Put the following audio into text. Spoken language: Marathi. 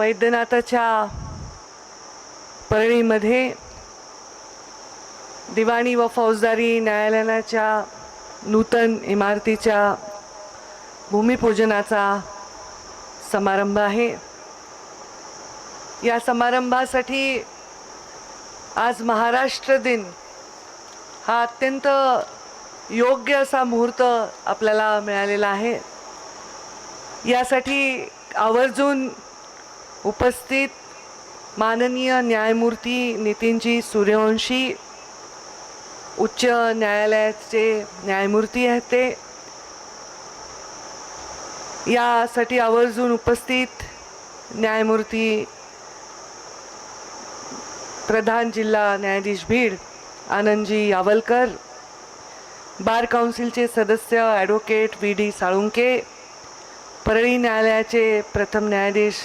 वैद्यनाथाच्या परळीमध्ये दिवाणी व फौजदारी न्यायालयाच्या नूतन इमारतीच्या भूमिपूजनाचा समारंभ आहे. या समारंभासाठी आज महाराष्ट्र दिन हा अत्यंत योग्य असा मुहूर्त आपल्याला मिळालेला आहे. यासाठी आवर्जून उपस्थित माननीय न्यायमूर्ती नितीनजी सूर्यवंशी उच्च न्यायालयाचे न्यायमूर्ती आहेत ते. यासाठी आवर्जून उपस्थित न्यायमूर्ती प्रधान जिल्हा न्यायाधीश भीड आनंदजी यावलकर बार काउन्सिलचे सदस्य advocate V D Salunke Parli न्यायालयाचे प्रथम न्यायाधीश